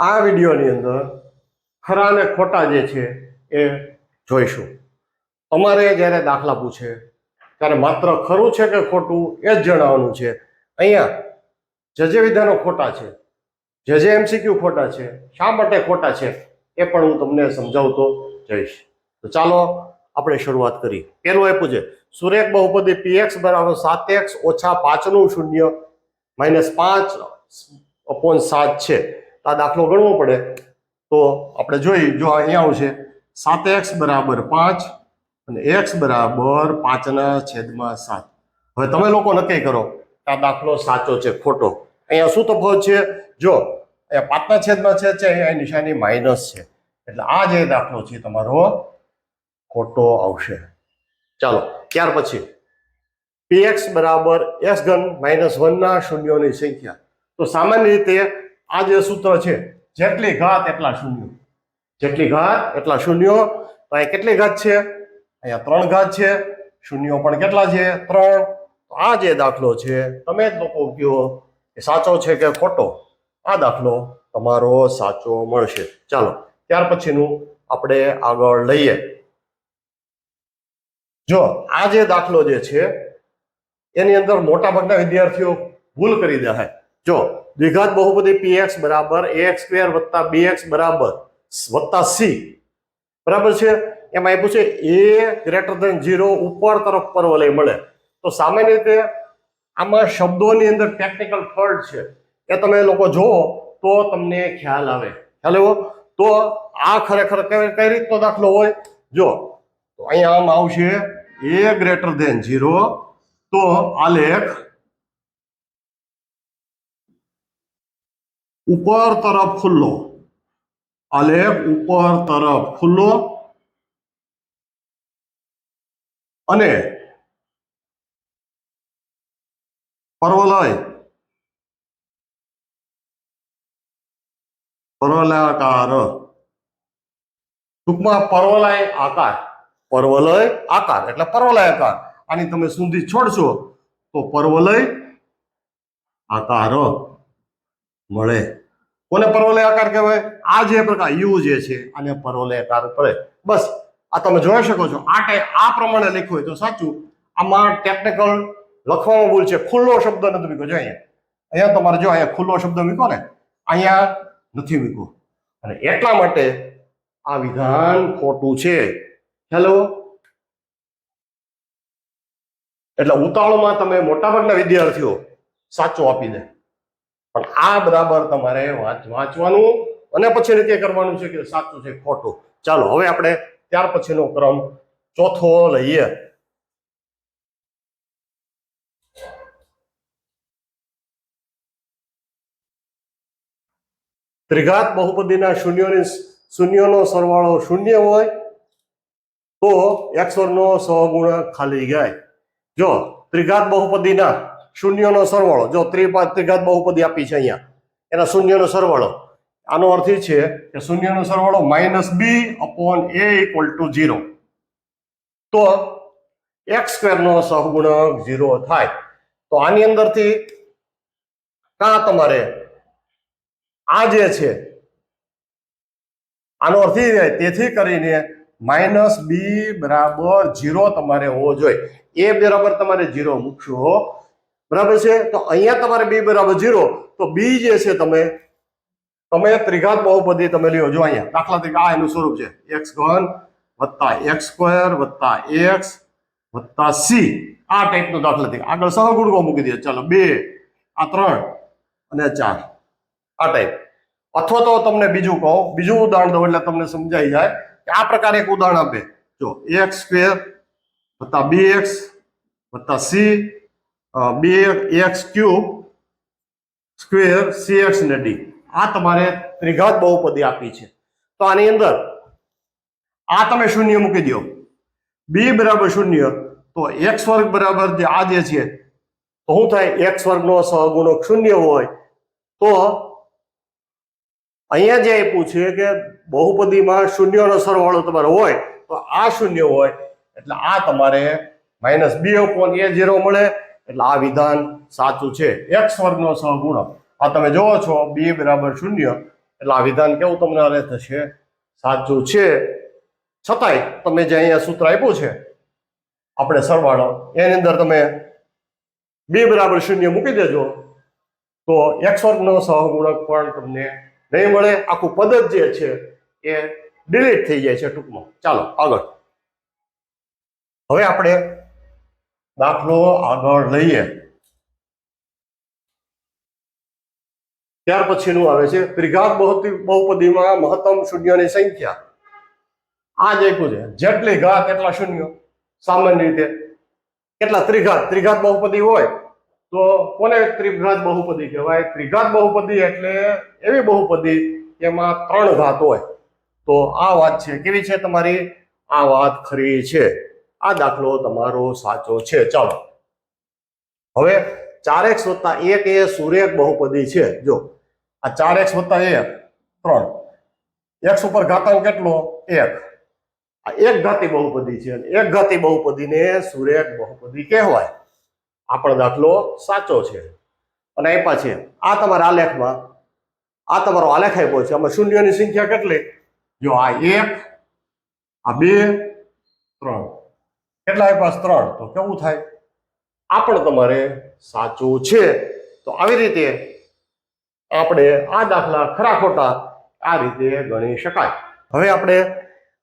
આ વિડીયોની અંદર ખરા અને ખોટા જે છે એ જોઈશું. તમારે જ્યારે દાખલા પૂછે, ત્યારે માત્ર ખરું છે કે ખોટું એ જ જણાવવાનું છે. અહીંયા જે જે વિધાનો ખોટા છે જજે એમસીક્યુ ખોટા છે, શા માટે ખોટા છે, એ પણ હું તમને સમજાવતો જઈશ. તો ચાલો આપણે શરૂઆત કરી પેલું આપ્યું છે, સુરેખ બહુપદી પીએક્સ બરાબર સાત એક્સ ઓછા પાંચનું શૂન્ય માઇનસ પાંચ અપોન સાત છે. તો આ દાખલો ગણવો પડે. તો આપણે જોઈ, જો અહીંયા આવશે. સાત એક્સ બરાબર પાંચ અને એક્સ બરાબર પાંચના છેદમાં સાત. હવે તમે લોકો નક્કી કરો આ દાખલો સાચો છે, ખોટો. અહીંયા શું તફાવત છે? જો, અહીંયા પાંચના છેદમાં છેદ છે, અહીંયા નિશાની માઇનસ છે. એટલે આ જે દાખલો છે, તમારો ખોટો આવશે. ચાલો, ત્યાર પછી. પીએક્સ બરાબર એક્સ ઘન માઇનસ વનના શૂન્યોની સંખ્યા. તો સામાન્ય રીતે આ જે સૂત્ર છે, જેટલી ઘાત એટલા શૂન્યો. જેટલી ઘાત એટલા શૂન્યો, તો અહીંયા કેટલી ઘાત છે? અહીંયા ત્રણ ઘાત છે. શૂન્યો પણ કેટલા છે? ત્રણ. આ જે દાખલો છે, તમે જ લોકો કયો, એ સાચો છે કે ખોટો? આ દાખલો તમારો સાચો મળશે. ચાલો, ત્યાર પછીનું આપણે આગળ લઈએ. જો, આ જે દાખલો જે છે, એની અંદર મોટાભાગના વિદ્યાર્થીઓ ભૂલ કરી દે જો દ્વિઘાત બહુપદી પીએક્સ બરાબર એક્સ સ્ક્વેર વત્તા એક્સ બરાબર વત્તા સી બરાબર છે? એમાં આપ્યું છે એ ગ્રેટર ધેન ઝીરો ઉપર તરફ પરવલય મળે. તો સામાન્ય રીતે આમાં શબ્દોની અંદર ટેકનિકલ ફોલ્ટ છે. એ તમે લોકો જુઓ તો તમને ખ્યાલ આવે. ખ્યાલ એવો તો આ ખરેખર કઈ કઈ રીતનો દાખલો હોય? જો, તો અહીંયા આમ આવશે એ ગ્રેટર ધેન ઝીરો તો આલેખ ઉપર તરફ ખુલ્લો આલેખ ઉપર તરફ ખુલ્લો અને પર્વલય પર્વલાકાર ટૂંકમાં પર્વલાય આકાર પર્વલય આકાર એટલે પર્વલાય આકાર આની તમે સુધી છોડશો, તો પર્વલય આકાર મળે. કોને પરવલય આકાર કહેવાય? આ જે પ્રકાર યુ જે છે, આને પરવલય આકાર પડે બસ, આ તમે જોઈ શકો છો. આ ટાઈપ આ પ્રમાણે લખ્યું હોય તો સાચું. આમાં ટેકનિકલ લખવામાં ભૂલ છે. ખુલ્લો શબ્દ નથી મૂક્યો. જો અહીંયા અહીંયા તમારે જો અહીંયા ખુલ્લો શબ્દ મૂક્યો ને, અહીંયા નથી મૂક્યો. અને એટલા માટે આ વિધાન ખોટું છે. હેલો? એટલે ઉતાવળમાં તમે મોટાભાગના વિદ્યાર્થીઓ સાચો આપી દે. પણ આ બરાબર તમારે વાંચ, વાંચવાનું અને પછી નક્કી કરવાનું છે કે સાચું છે ખોટું. ચાલો, હવે આપણે ત્યાર પછીનો ક્રમ, ચોથો લઈએ. ત્રિઘાત બહુપદીના શૂન્યોની શૂન્યનો સરવાળો શૂન્ય હોય તો એક્સ વર્ગનો સહગુણક ખાલી જાય. જો, ત્રિઘાત બહુપદીના શૂન્યનો સરવાળો. જો ત્રિપા, ત્રિઘાત બહુપદી આપી છે અહીંયા, એના શૂન્યનો સરવાળો. આનો અર્થ એ છે કે શૂન્યનો સરવાળો minus b upon a equal to zero તો એક્સ સ્ક્વેરનો સહગુણક ઝીરો થાય. તો આની અંદરથી કાં તમારે આ જે છે, આનો અર્થ એ તેથી કરીને માઇનસ બી બરાબર ઝીરો તમારે હોવો જોઈએ. એ બરાબર તમારે ઝીરો મૂકશો. બરાબર છે? તો અહીંયા તમારે બી બરાબર ઝીરો તો બી જે છે તમે તમે ત્રિઘાત બહુપદી તમે લ્યો, જો અહીંયા. દાખલા તરીકે આ એનું સ્વરૂપ છે. એક્સ ઘન વત્તા એક્સ સ્ક્વેર વત્તા એક્સ વત્તા સી આ ટાઈપનો દાખલા તરીકે. આગળ ગુડકો મૂકી દે ચાલો, બે, આ ત્રણ અને ચાર. આ ટાઈપ અથવા તો તમને બીજું કહો. બીજું ઉદાહરણ દઉં એટલે તમને સમજાઈ જાય કે આ પ્રકારે એક ઉદાહરણ આપે. જો એક્સ સ્ક્વેર વત્તા બી એક્સ વત્તા c b x cube square c x ને ડી આ તમારે ત્રિઘાત બહુપદી આપી છે. તો આની અંદર આ તમે શૂન્ય મૂકી દો બી બરાબર શૂન્ય. તો એક્સ વર્ગ બરાબર જે આ જે છે, તો શું થાય? એક્સ વર્ગનો સહગુણક શૂન્ય હોય. તો અહીંયા જે આપ્યું છે કે બહુપદીમાં શૂન્યનો સરવાળો તમારે હોય, તો આ શૂન્ય હોય. એટલે આ તમારે માઇનસ બી ઓપોન એ ઝીરો મળે. એટલે આ વિધાન સાચું છે. એક્સ વર્ગનો સહગુણક આ તમે જોવો છો, બી બરાબર શૂન્ય. એટલે આ વિધાન કેવું તમને અરે થશે? સાચું છે. છતાંય તમે જે અહીંયા સૂત્ર આપ્યું છે, આપણે સરવાળો, એની અંદર તમે બી બરાબર શૂન્ય મૂકી દેજો. તો એક્સ વર્ગનો સહગુણક પણ તમને નહીં મળે. આખું પદ જ છે, એ ડિલીટ થઈ જાય છે ટૂંકમાં. ચાલો, આગળ. હવે આપણે દાખલો આગળ લઈએ. ત્યાર પછીનું આવે છે. ત્રિઘાત બહુપદી બહુપદીમાં મહત્તમ શૂન્યની સંખ્યા. આ જ આપ્યું છે. જેટલી ઘાત, એટલા શૂન્ય. સામાન્ય રીતે. કેટલા? ત્રિઘાત. ત્રિઘાત બહુપદી હોય તો કોને ત્રિઘાત બહુપદી કહેવાય? ત્રિઘાત બહુપદી એટલે એવી બહુપદી એમાં ત્રણ ઘાત હોય. તો આ વાત છે. કેવી છે તમારી? આ વાત ખરી છે. આ દાખલો તમારો સાચો છે. ચાલો. હવે ચાર એક્સ વત્તા એક એ સુરેખ બહુપદી છે. જો, આ ચાર એક્સ વત્તા એક ત્રણ. એક્સ ઉપર ઘાતાંક કેટલો? એક. આ એક ઘાતી બહુપદી છે એક ઘાતી બહુપદીને સુરેખ બહુપદી કહેવાય. આ પણ દાખલો સાચો છે. અને આપ્યા છે. આ તમારા આલેખમાં, આ તમારો આલેખ આપ્યો છે. આમાં શૂન્યની સંખ્યા કેટલી? જો આ એક, આ બે, ત્રણ. કેટલા આપ્યા? ત્રણ. તો કેવું થાય? આ પણ તમારે સાચું છે. તો આવી રીતે આપણે આ દાખલા ખરા ખોટા આ રીતે ગણી શકાય. હવે આપણે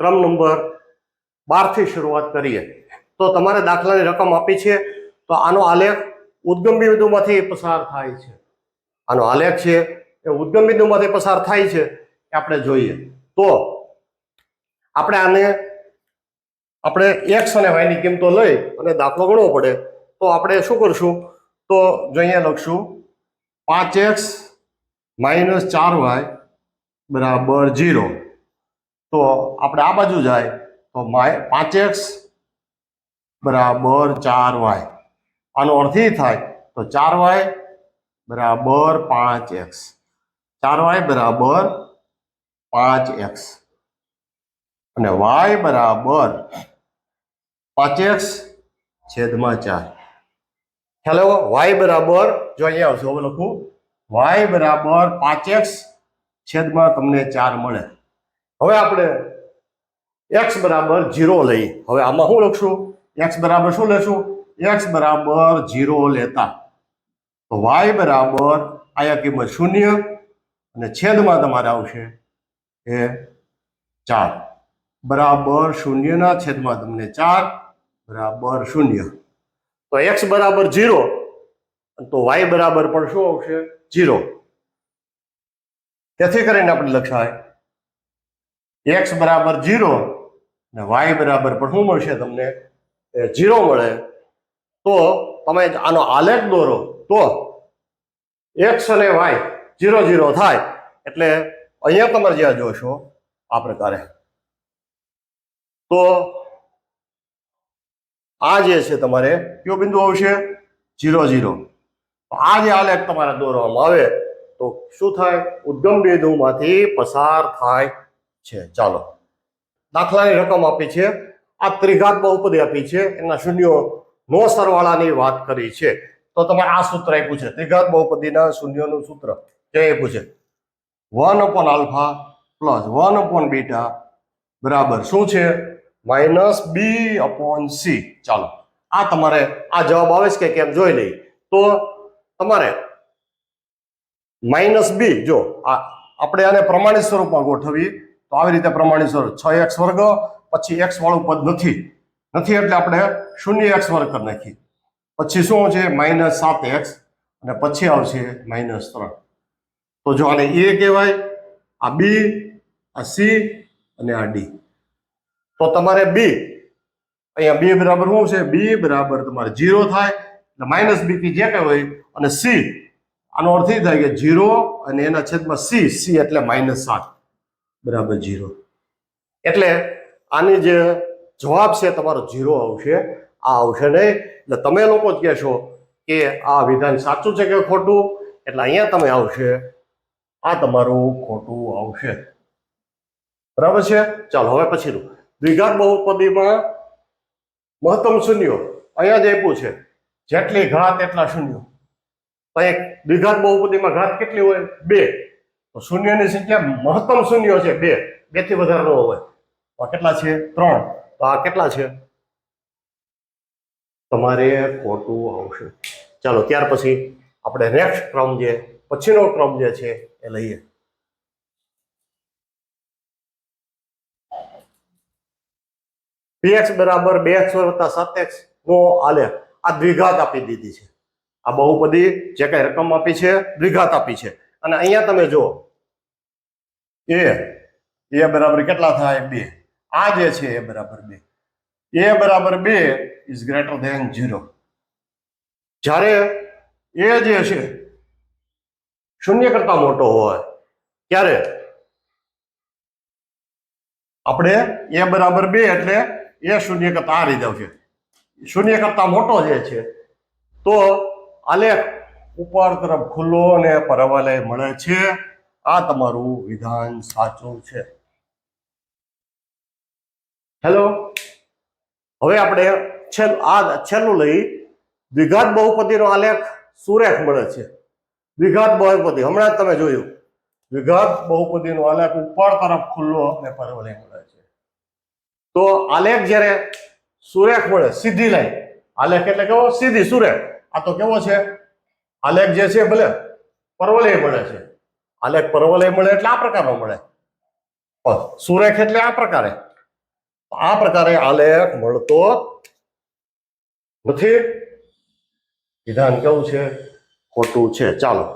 ક્રમ નંબર બારથી શરૂઆત કરીએ. તો તમારે દાખલાની રકમ આપી છે. તો આનો આલેખ ઉદ્ગમ બિંદુમાંથી પસાર થાય છે. આનો આલેખ છે એ ઉદ્ગમ બિંદુમાંથી પસાર થાય છે. આપણે જોઈએ. તો આપણે આને આપણે એક્સ અને વાયની કિંમતો લઈ અને દાખલો ગણવો પડે. તો આપણે શું કરશું? તો જો અહીંયા લખશું, પાંચ એક્સ માઇનસ ચાર વાય બરાબર જીરો તો આપણે આ બાજુ જાય, તો માય, પાંચ એક્સ બરાબર ચાર વાય આનો અર્થ એ થાય, તો ચાર વાય બરાબર પાંચ એક્સ ચાર વાય બરાબર પાંચ એક્સ અને વાય બરાબર પાંચ એક્સ છેદમાં ચાર. હેલો વાય બરાબર, જો અહીંયા આવશે, હવે લખું. વાય બરાબર પાંચ એક્સ છેદમાં તમને ચાર મળે. હવે આપણે એક્સ બરાબર જીરો લઈ હવે આમાં શું લખશું? એક્સ બરાબર શું લેશું? એક્સ બરાબર જીરો લેતા. તો વાય બરાબર આયા કિંમત શૂન્ય અને છેદમાં તમારે આવશે એ ચાર. બરાબર શૂન્યના છેદમાં તમને ચાર. બરાબર શૂન્ય. તો એક્સ બરાબર જીરો તો વાય બરાબર પણ શું આવશે? જીરો તેથી કરીને આપણે લખાય, એક્સ બરાબર જીરો ને વાય બરાબર પણ શું મળશે તમને? એ જીરો મળે. તો તમે આનો આલેખ દોરો. તો એક્સ અને વાય જીરો જીરો થાય. એટલે અહીંયા તમે જ્યાં જોશો, આ પ્રકારે. તો આ જે છે તમારે, કયો બિંદુ આવશે? જીરો જીરો આ જે આલેખ તમારે દોરવામાં આવે, તો શું થાય? ઉદ્ગમ બિંદુમાંથી પસાર થાય છે. ચાલો. દાખલાની રકમ આપી છે. આ ત્રિઘાત બહુપદી આપી છે. એના શૂન્યો નો સરવાળાની વાત કરી છે. તો તમારે આ સૂત્ર આપ્યું છે. ત્રિઘાત બહુપદીના શૂન્યોનું સૂત્ર જે આપ્યું છે? One upon alpha plus one upon beta બરાબર શું છે? Minus b upon c. ચાલો, આ તમારે આ જવાબ આવે છે કે કેમ જોઈ લઈ તો તમારે માઇનસ બી, જો, આ આપણે આને પ્રમાણિત સ્વરૂપમાં ગોઠવીએ. તો આવી રીતે પ્રમાણિત સ્વરૂપ છ એક્સ વર્ગ, પછી એક્સ વાળું પદ નથી. નથી એટલે આપણે શૂન્ય એક્સ વર્ગ નાખી પછી શું છે માઇનસ સાત એક્સ, અને પછી આવશે માઇનસ ત્રણ. તો જો આને એ કહેવાય, આ બી, આ સી, અને આ ડી. તો તમારે બી અહીંયા બી બરાબર શું છે? બી બરાબર તમારે જીરો થાય, એટલે માઇનસ બી થી જે કંઈ હોય, અને સી આનો અર્થ એ થાય કે જીરો અને એના છેદમાં સી સી એટલે માઇનસ સાત, બરાબર જીરો એટલે આની જે જવાબ છે તમારો જીરો આવશે, આ આવશે નહીં. એટલે તમે લોકો જ કહેશો કે આ વિધાન સાચું છે કે ખોટું? એટલે અહીંયા તમે આવશે, આ તમારું ખોટું આવશે. બરાબર છે? ચાલો, હવે પછીનું દ્વિઘાત બહુપદીમાં મહત્તમ શૂન્યો. અહીંયા જ આપ્યું છે. જેટલી ઘાત એટલા શૂન્યો. તો એક દ્વિઘાત બહુપદીમાં ઘાત કેટલી હોય? બે. તો શૂન્યની સંખ્યા મહત્તમ શૂન્ય છે, બે. બેથી વધારે ન હોય. તો આ કેટલા છે? ત્રણ. તો આ કેટલા છે? તમારે ખોટું આવશે. ચાલો, ત્યાર પછી આપણે નેક્સ્ટ ક્રમ જે, પછીનો ક્રમ જે છે, એ લઈએ. Px બરાબર બે એક્સ વત્તા સાત એક્સ નો આલેખ આ દ્વિઘાત આપી દીધી છે. આ બહુપદી જે કઈ રકમ આપી છે, દ્વિઘાત આપી છે. અને અહીંયા તમે જુઓ. એ એ બરાબર કેટલા થાય? બે. આ જે છે એ બરાબર બે. એ બરાબર બે ઇઝ ગ્રેટર ધેન ઝીરો જ્યારે એ જે છે શૂન્ય કરતા મોટો હોય, ત્યારે આપણે એ બરાબર બે એટલે એ શૂન્ય કરતા આ રીતે છે શૂન્ય કરતા મોટો જે છે, તો આલેખ ઉપર તરફ ખુલ્લો અને પરવાલય મળે છે. આ તમારું વિધાન સાચું છે. હેલો હવે આપણે છેલ્લું આ છેલ્લું લઈ દ્વિઘાત બહુપતિનો આલેખ સુરેખ મળે છે. દ્વિઘાત બહુપતિ હમણાં જ તમે જોયું. દ્વિઘાત બહુપતિનો આલેખ ઉપર તરફ ખુલ્લો અને પરવલય તો આલેખ જ્યારે સુરેખ મળે સીધી લાઈન, આલેખ એટલે કેવો? સીધી સુરેખ. આ તો કેવો છે? આલેખ જે છે ભલે પરવલય મળે છે. આલેખ પરવલય મળે એટલે આ પ્રકારનો મળે. સુરેખ એટલે આ પ્રકારે. આ પ્રકારે આલેખ મળતો નથી. વિધાન કેવું છે? ખોટું છે. ચાલો.